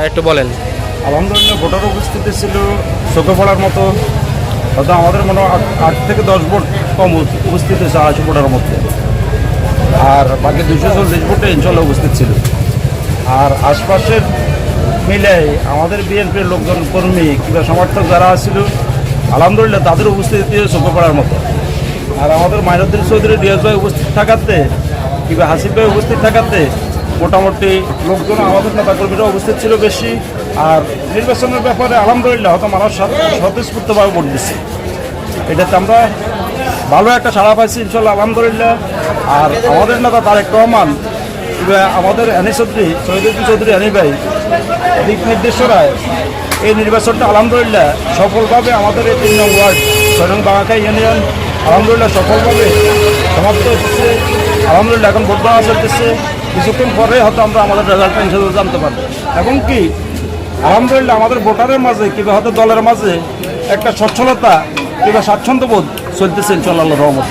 একটু বলেন। আলহামদুলিল্লাহ ভোটার উপস্থিতি ছিল চোখে পড়ার মতো। হয়তো আমাদের মনে আট- থেকে দশ ভোট কম উপস্থিত হয়েছে আড়াইশো ভোটার মধ্যে। আর বাকি দুশো চল্লিশ ভোটে ইনশাল্লাহ উপস্থিত ছিল। আর আশপাশের মিলে আমাদের বিএনপির লোকজন, কর্মী কিংবা সমর্থক যারা ছিল আলহামদুলিল্লাহ তাদের উপস্থিতি চোখে পড়ার মতো। আর আমাদের মাইনুদ্দিন চৌধুরী রিয়াজ ভাই উপস্থিত থাকাতে কিংবা হাসিফ ভাই উপস্থিত থাকাতে মোটামুটি লোকজন আমাদের নেতা কর্মীরা উপস্থিত ছিল বেশি, আর নির্বাচনের ব্যাপারে আলহামদুলিল্লাহ হয়তো মানুষ স্বত- স্বতঃস্ফূর্তভাবে ভোট দিচ্ছে। এটাতে আমরা ভালো একটা সাড়া পাইছি ইনশাল্লাহ আলহামদুলিল্লাহ। আর আমাদের নেতা তারেক রহমান আমাদের আনি চৌধুরী শহীদুদ্দিন চৌধুরী আনি ভাই, দিক নির্দেশনায় এই নির্বাচনটা আলহামদুলিল্লাহ সফলভাবে আমাদের এই তিন নং ওয়ার্ড নং বাঙাখাই ইউনিয়ন, আলহামদুলিল্লাহ সফলভাবে সমাপ্ত হচ্ছে। আলহামদুলিল্লাহ, এখন ভোট দেওয়া চলতেছে। কিছুক্ষণ পরে হয়তো আমরা আমাদের রেজাল্ট হিসেবে জানতে পারব। এবং কি? আলহামদুলিল্লাহ, আমাদের ভোটারের মাঝে কিংবা হয়তো দলের মাঝে একটা সচ্ছলতা কিংবা স্বাচ্ছন্দ্যবোধ চলতেছে ইনশাল্লাহ রহমত।